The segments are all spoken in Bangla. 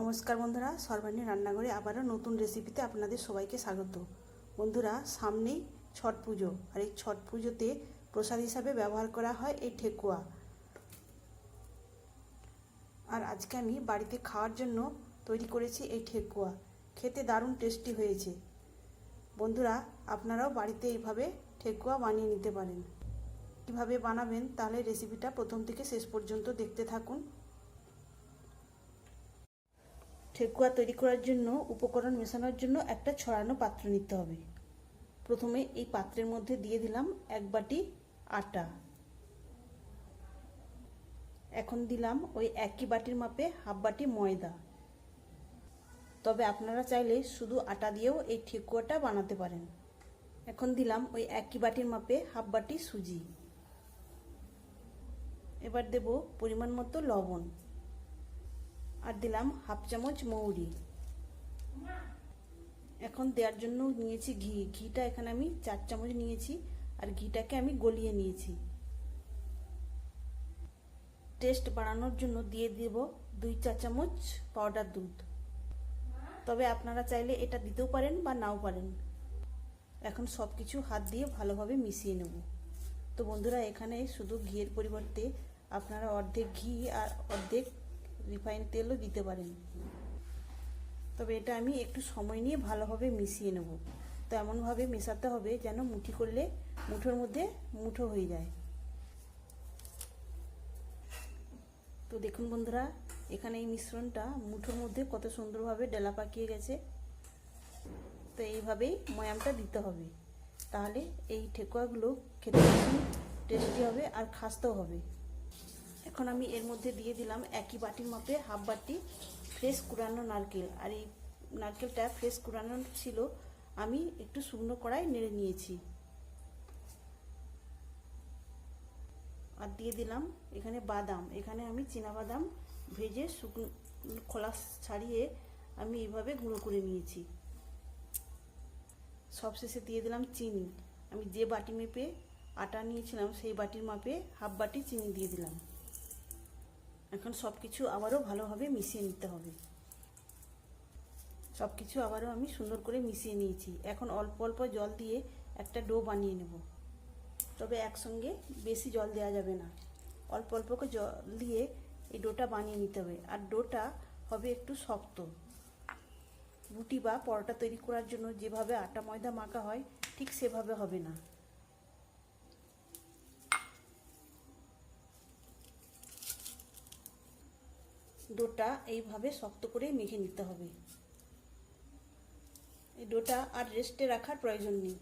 নমস্কার বন্ধুরা, সর্বাণী রান্নাঘরে আবারও নতুন রেসিপিতে আপনাদের সবাইকে স্বাগত। বন্ধুরা, সামনেই ছট পুজো, আর এই ছট পুজোতে প্রসাদ হিসাবে ব্যবহার করা হয় এই ঠেকুয়া। আর আজকে আমি বাড়িতে খাওয়ার জন্য তৈরি করেছি এই ঠেকুয়া। খেতে দারুণ টেস্টি হয়েছে। বন্ধুরা, আপনারাও বাড়িতে এইভাবে ঠেকুয়া বানিয়ে নিতে পারেন। কীভাবে বানাবেন, তাহলে রেসিপিটা প্রথম থেকে শেষ পর্যন্ত দেখতে থাকুন। ঠেকুয়া তৈরি করার জন্য, উপকরণ মেশানোর জন্য একটা ছড়ানো পাত্র নিতে হবে। প্রথমে এই পাত্রের মধ্যে দিয়ে দিলাম এক বাটি আটা। এখন দিলাম ওই একই বাটির মাপে হাফ বাটি ময়দা। তবে আপনারা চাইলে শুধু আটা দিয়েও এই ঠেকুয়াটা বানাতে পারেন। এখন দিলাম ওই একই বাটির মাপে হাফ বাটি সুজি। এবার দেব পরিমাণ মতো লবণ। আর দিলাম হাফ চামচ মৌরি। এখন দেওয়ার জন্য নিয়েছি ঘি। ঘিটা এখানে আমি চার চামচ নিয়েছি আর ঘিটাকে আমি গলিয়ে নিয়েছি। টেস্ট বাড়ানোর জন্য দিয়ে দেব দুই চা চামচ পাউডার দুধ। তবে আপনারা চাইলে এটা দিতেও পারেন বা নাও পারেন। এখন সব কিছু হাত দিয়ে ভালোভাবে মিশিয়ে নেব। তো বন্ধুরা, এখানে শুধু ঘিয়ের পরিবর্তে আপনারা অর্ধেক ঘি আর অর্ধেক রিফাইন তেলও দিতে পারেন। তবে এটা আমি একটু সময় নিয়ে ভালোভাবে মিশিয়ে নেব। তো এমনভাবে মেশাতে হবে যেন মুঠি করলে মুঠোর মধ্যে মুঠো হয়ে যায়। তো দেখুন বন্ধুরা, এখানে এই মিশ্রণটা মুঠোর মধ্যে কত সুন্দরভাবে ডেলা পাকিয়ে গেছে। তো এইভাবেই ময়ামটা দিতে হবে। তাহলে এই ঠেকুয়াগুলো খেতে টেস্টি হবে আর খাস্তেও হবে। এখন আমি এর মধ্যে দিয়ে দিলাম একই বাটির মাপে হাফ বাটি ফ্রেশ কুড়ানো নারকেল। আর এই নারকেলটা ফ্রেশ কুড়ানো ছিল, আমি একটু শুকনো কড়াই নেড়ে নিয়েছি। আর দিয়ে দিলাম এখানে বাদাম। এখানে আমি বাদাম ভেজে শুকনো খোলা ছাড়িয়ে আমি এইভাবে গুঁড়ো করে নিয়েছি। সবশেষে দিয়ে দিলাম চিনি। আমি যে বাটি মেপে আটা নিয়েছিলাম, সেই বাটির মাপে হাফ বাটি চিনি দিয়ে দিলাম। এখন সব কিছু আবারও ভালোভাবে মিশিয়ে নিতে হবে। সব কিছু আবারও আমি সুন্দর করে মিশিয়ে নিয়েছি। এখন অল্প অল্প জল দিয়ে একটা ডো বানিয়ে নেব। তবে একসঙ্গে বেশি জল দেওয়া যাবে না। অল্প অল্প করে জল দিয়ে এই ডোটা বানিয়ে নিতে হবে। আর ডোটা হবে একটু শক্ত। রুটি বা পরোটা তৈরি করার জন্য যেভাবে আটা ময়দা মাখা হয়, ঠিক সেভাবে হবে না। ডোটা এইভাবে শক্ত করে মেখে নিতে হবে। এই ডোটা আর রেস্টে রাখার প্রয়োজন নেই।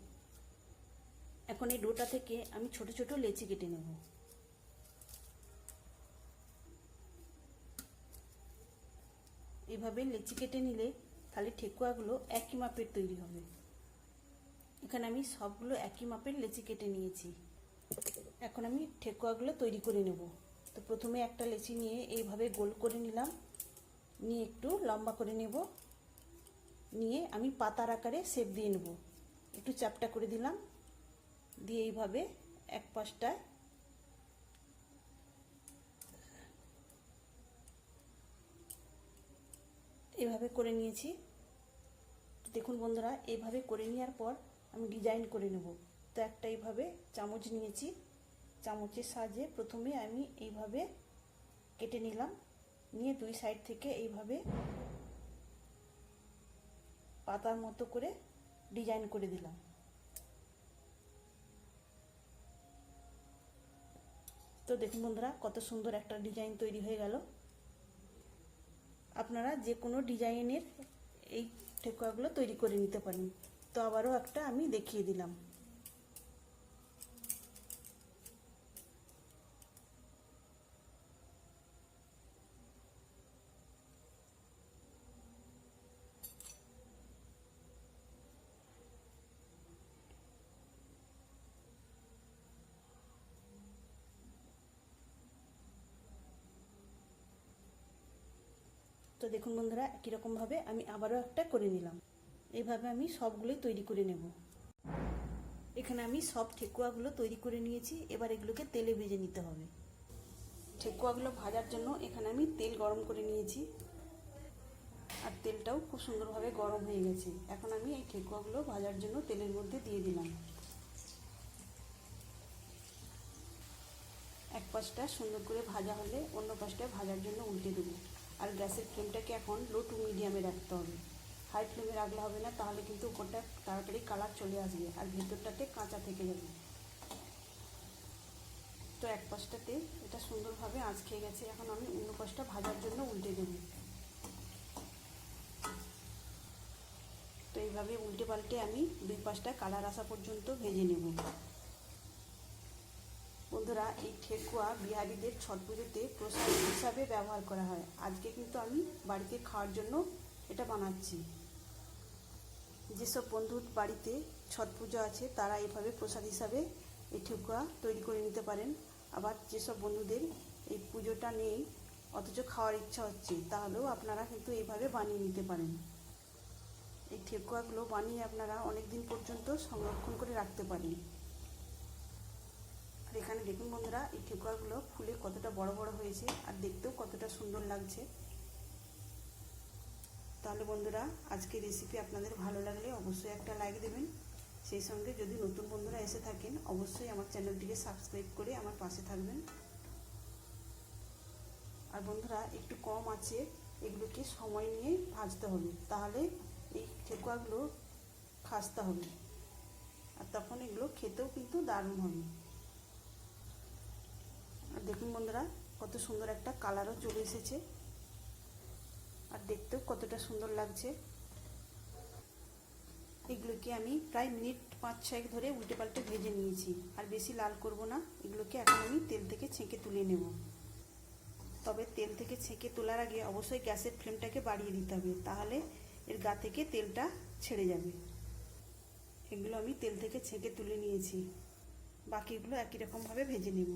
এখন এই ডোটা থেকে আমি ছোট ছোট লেচি কেটে নেব। এইভাবে লেচি কেটে নিলে তাহলে ঠেকুয়াগুলো একই মাপের তৈরি হবে। এখানে আমি সবগুলো একই মাপের লেচি কেটে নিয়েছি। এখন আমি ঠেকুয়াগুলো তৈরি করে নেব। তো প্রথমে একটা লেচি নিয়ে এইভাবে গোল করে নিলাম। নিয়ে একটু লম্বা করে নেব। নিয়ে আমি পাতার আকারে সেপ দিয়ে নেব। একটু চাপটা করে দিলাম। দিয়ে এইভাবে এক পাশটায় এভাবে করে নিয়েছি। দেখুন বন্ধুরা এইভাবে করে নেওয়ার পর আমি ডিজাইন করে নেব। তো একটা এইভাবে চামচ নিয়েছি। চামচের সাহায্যে প্রথমে আমি এইভাবে কেটে নিলাম। নিয়ে দুই সাইড থেকে এইভাবে পাতার মতো করে ডিজাইন করে দিলাম। তো দেখুন বন্ধুরা, কত সুন্দর একটা ডিজাইন তৈরি হয়ে গেল। আপনারা যে কোনো ডিজাইনের এই ঠেকুয়াগুলো তৈরি করে নিতে পারেন। তো আবারও একটা আমি দেখিয়ে দিলাম। তো দেখুন বন্ধুরা একই আমি আবারও একটা করে নিলাম। এইভাবে আমি সবগুলোই তৈরি করে নেব। এখানে আমি সব ঠেকুয়াগুলো তৈরি করে নিয়েছি। এবার এগুলোকে তেলে ভেজে নিতে হবে। ঠেকুয়াগুলো ভাজার জন্য এখানে আমি তেল গরম করে নিয়েছি। আর তেলটাও খুব সুন্দরভাবে গরম হয়ে গেছে। এখন আমি এই ঠেকুয়াগুলো ভাজার জন্য তেলের মধ্যে দিয়ে দিলাম। এক পাশটা সুন্দর করে ভাজা হলে অন্য পাশটা ভাজার জন্য উল্টে দেবো। আর গ্যাসের ফ্লেমটাকে এখন লো টু মিডিয়ামে রাখতে হবে। হাই ফ্লেমে রাখলে হবে না, তাহলে কিন্তু ওপরটা তাড়াতাড়ি কালার চলে আসবে আর ভেতরটাতে কাঁচা থেকে যাবে। তো এক পাশটাতে এটা সুন্দরভাবে আঁচ খেয়ে গেছে, এখন আমি অন্য পাশটা ভাজার জন্য উল্টে দেব। তো এইভাবে উল্টে পাল্টে আমি দুই পাশটা কালার আসা পর্যন্ত ভেজে নেব। বন্ধুরা, এই ঠেকুয়া বিহারিদের ছট পুজোতে প্রসাদ হিসাবে ব্যবহার করা হয়। আজকে কিন্তু আমি বাড়িতে খাওয়ার জন্য এটা বানাচ্ছি। যেসব বন্ধুর বাড়িতে ছট পুজো আছে, তারা এভাবে প্রসাদ হিসাবে এই ঠেকুয়া তৈরি করে নিতে পারেন। আবার যেসব বন্ধুদের এই পুজোটা নেই, অথচ খাওয়ার ইচ্ছা হচ্ছে, তাহলেও আপনারা কিন্তু এইভাবে বানিয়ে নিতে পারেন। এই ঠেকুয়াগুলো বানিয়ে আপনারা অনেক দিন পর্যন্ত সংরক্ষণ করে রাখতে পারেন। দেখুন বন্ধুরা, এই ঠেকুয়াগুলো ফুলে কতটা বড় বড় হয়েছে আর দেখতেও কতটা সুন্দর লাগছে। তাহলে বন্ধুরা, আজকের রেসিপি আপনাদের ভালো লাগলে অবশ্যই একটা লাইক দেবেন। সেই সঙ্গে যদি নতুন বন্ধুরা এসে থাকেন, অবশ্যই আমার চ্যানেলটিকে সাবস্ক্রাইব করে আমার পাশে থাকবেন। আর বন্ধুরা, একটু কম আছে, এগুলোকে সময় নিয়ে ভাজতে হবে। তাহলে এই ঠেকুয়াগুলো খাসতে হবে। আর তখন এগুলো খেতেও কিন্তু দারুণ হবে। দেখুন বন্ধুরা, কত সুন্দর একটা কালারও চলে এসেছে। আর দেখতেও কতটা সুন্দর লাগছে। এগুলোকে আমি প্রায় মিনিট পাঁচ ছয়েক ধরে উল্টে পাল্টে ভেজে নিয়েছি। আর বেশি লাল করব না, এগুলোকে এখন আমি তেল থেকে ছেঁকে তুলে নেব। তবে তেল থেকে ছেঁকে তোলার আগে অবশ্যই গ্যাসের ফ্লেমটাকে বাড়িয়ে দিতে হবে, তাহলে এর গা থেকে তেলটা ছেড়ে যাবে। এগুলো আমি তেল থেকে ছেঁকে তুলে নিয়েছি। বাকিগুলো একই রকমভাবে ভেজে নেব।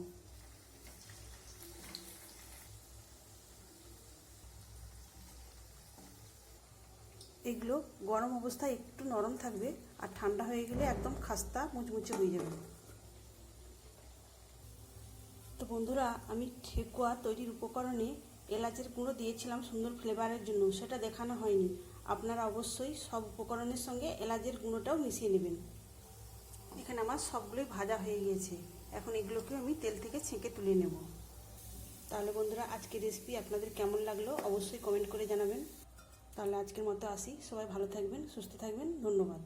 এগুলো গরম অবস্থায় একটু নরম থাকবে আর ঠান্ডা হয়ে গেলে একদম খাস্তা মুচমুচে হয়ে যাবে। তো বন্ধুরা, আমি ঠেকুয়া তৈরির উপকরণে এলাচের গুঁড়ো দিয়েছিলাম সুন্দর ফ্লেভারের জন্য, সেটা দেখানো হয়নি। আপনারা অবশ্যই সব উপকরণের সঙ্গে এলাচের গুঁড়োটাও মিশিয়ে নেবেন। এখানে আমার সবগুলোই ভাজা হয়ে গিয়েছে। এখন এগুলোকে আমি তেল থেকে ছেঁকে তুলে নেব। তাহলে বন্ধুরা, আজকের রেসিপি আপনাদের কেমন লাগল অবশ্যই কমেন্ট করে জানাবেন। তাহলে আজকের মতো আসি। সবাই ভালো থাকবেন সুস্থ থাকবেন। ধন্যবাদ।